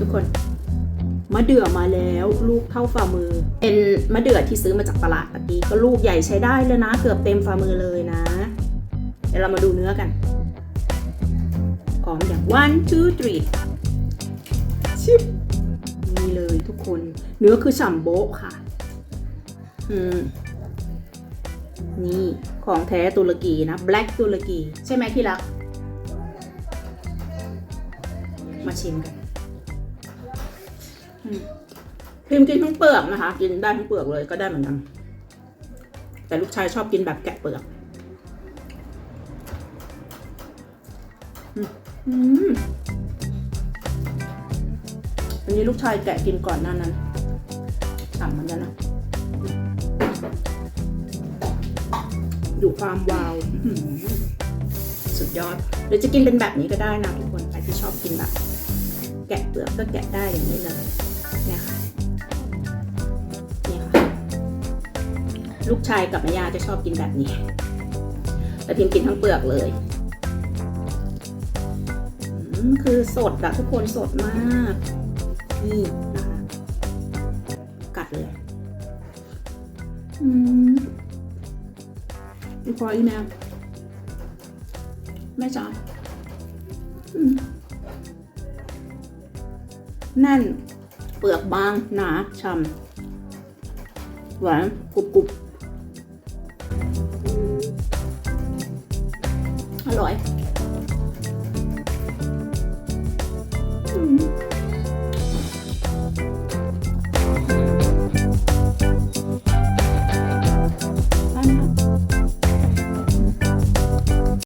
ทุกคน มะเดื่อมาแล้วลูกเท่าฝ่ามือ เป็นมะเดื่อที่ซื้อมาจากตลาดปกติก็ลูกใหญ่ใช้ได้เลยนะ เกือบเต็มฝ่ามือเลยนะ เดี๋ยวเรามาดูเนื้อกันพร้อมอย่าง one two three ชิบนี่เลยทุกคน เนื้อคือฉ่ำโบ๊ะค่ะ อืมนี่ของแท้ตุรกีนะ black ตุรกี ใช่ไหมที่รัก มาชิมกัน พิมกินทั้งเปลือกนะคะ กินได้ทั้งเปลือกเลยก็ได้เหมือนกัน แต่ลูกชายชอบกินแบบแกะเปลือกอันนี้ลูกชายแกะกินก่อนหน้านั้นฉ่ำมือนกันนะอยู่ความวาวสุดยอดหรือจะกินเป็นแบบนี้ก็ได้นะทุกคนใครที่ชอบกินแบบแกะเปลือกก็แกะได้อย่างนี้เลย ลูกชายกับแม่ยาจะชอบกินแบบนี้แต่พิมกินทั้งเปลือกเลยคือสดอะทุกคนสดมาก นี่นะคะ กัดเลยอืมพออีแมวแม่จ๋าอืมแน่น เปลือกบาง หนาช่ำหวานกรุบกรุบ อร่อย